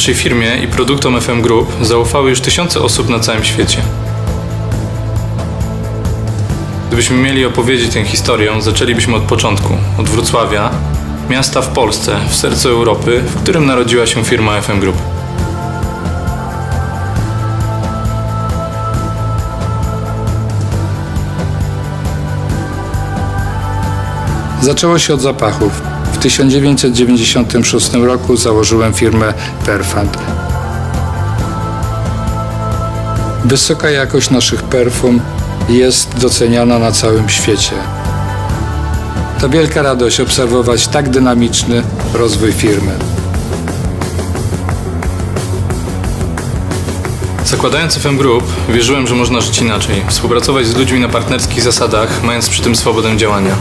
Naszej firmie i produktom FM Group zaufały już tysiące osób na całym świecie. Gdybyśmy mieli opowiedzieć tę historię, zaczęlibyśmy od początku, od Wrocławia, miasta w Polsce, w sercu Europy, w którym narodziła się firma FM Group. Zaczęło się od zapachów. W 1996 roku założyłem firmę Perfant. Wysoka jakość naszych perfum jest doceniana na całym świecie. To wielka radość obserwować tak dynamiczny rozwój firmy. Zakładając FM Group, wierzyłem, że można żyć inaczej, współpracować z ludźmi na partnerskich zasadach, mając przy tym swobodę działania.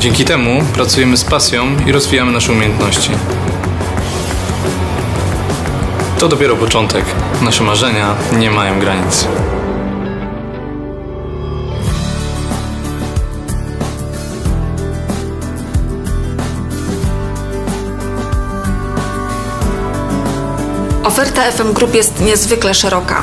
Dzięki temu pracujemy z pasją i rozwijamy nasze umiejętności. To dopiero początek. Nasze marzenia nie mają granic. Oferta FM Group jest niezwykle szeroka.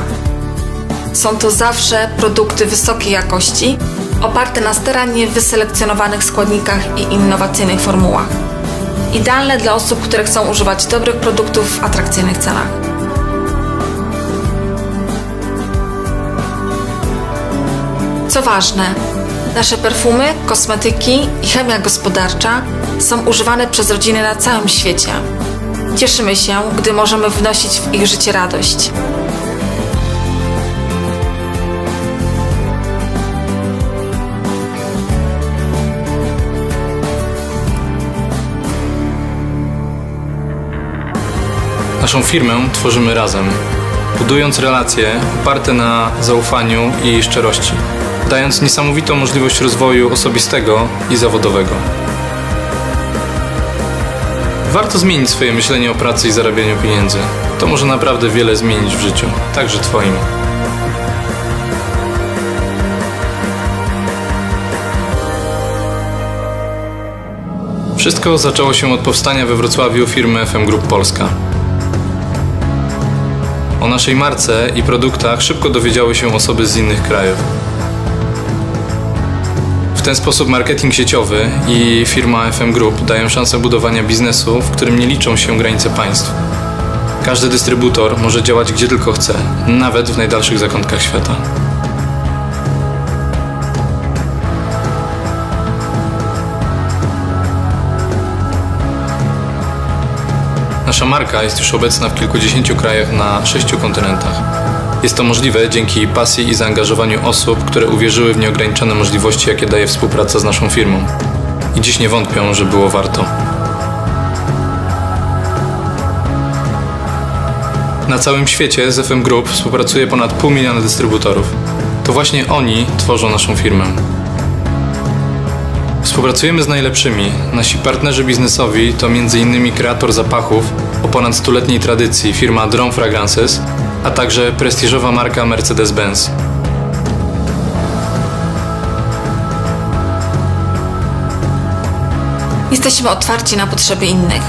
Są to zawsze produkty wysokiej jakości, oparte na starannie wyselekcjonowanych składnikach i innowacyjnych formułach. Idealne dla osób, które chcą używać dobrych produktów w atrakcyjnych cenach. Co ważne, nasze perfumy, kosmetyki i chemia gospodarcza są używane przez rodziny na całym świecie. Cieszymy się, gdy możemy wnosić w ich życie radość. Naszą firmę tworzymy razem, budując relacje oparte na zaufaniu i szczerości, dając niesamowitą możliwość rozwoju osobistego i zawodowego. Warto zmienić swoje myślenie o pracy i zarabianiu pieniędzy. To może naprawdę wiele zmienić w życiu, także Twoim. Wszystko zaczęło się od powstania we Wrocławiu firmy FM Group Polska. O naszej marce i produktach szybko dowiedziały się osoby z innych krajów. W ten sposób marketing sieciowy i firma FM Group dają szansę budowania biznesu, w którym nie liczą się granice państw. Każdy dystrybutor może działać gdzie tylko chce, nawet w najdalszych zakątkach świata. Nasza marka jest już obecna w kilkudziesięciu krajach na sześciu kontynentach. Jest to możliwe dzięki pasji i zaangażowaniu osób, które uwierzyły w nieograniczone możliwości, jakie daje współpraca z naszą firmą. I dziś nie wątpią, że było warto. Na całym świecie z FM Group współpracuje ponad pół miliona dystrybutorów. To właśnie oni tworzą naszą firmę. Współpracujemy z najlepszymi. Nasi partnerzy biznesowi to m.in. kreator zapachów o ponad stuletniej tradycji firma Drone Fragrances, a także prestiżowa marka Mercedes-Benz. Jesteśmy otwarci na potrzeby innych.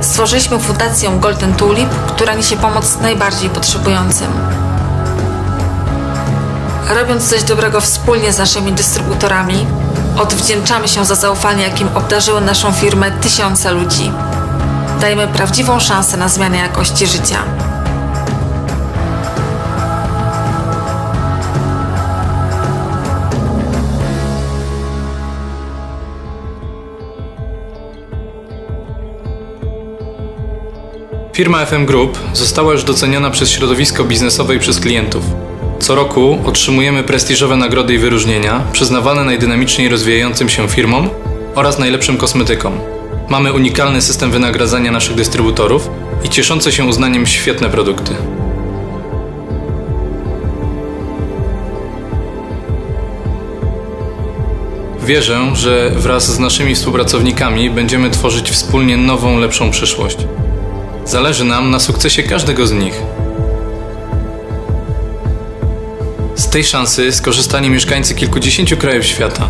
Stworzyliśmy fundację Golden Tulip, która niesie pomoc najbardziej potrzebującym. Robiąc coś dobrego wspólnie z naszymi dystrybutorami, odwdzięczamy się za zaufanie, jakim obdarzyły naszą firmę tysiące ludzi. Dajemy prawdziwą szansę na zmianę jakości życia. Firma FM Group została już doceniona przez środowisko biznesowe i przez klientów. Co roku otrzymujemy prestiżowe nagrody i wyróżnienia przyznawane najdynamiczniej rozwijającym się firmom oraz najlepszym kosmetykom. Mamy unikalny system wynagradzania naszych dystrybutorów i cieszące się uznaniem świetne produkty. Wierzę, że wraz z naszymi współpracownikami będziemy tworzyć wspólnie nową, lepszą przyszłość. Zależy nam na sukcesie każdego z nich. Z tej szansy skorzystali mieszkańcy kilkudziesięciu krajów świata.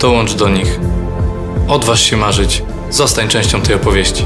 Dołącz do nich. Odważ się marzyć. Zostań częścią tej opowieści.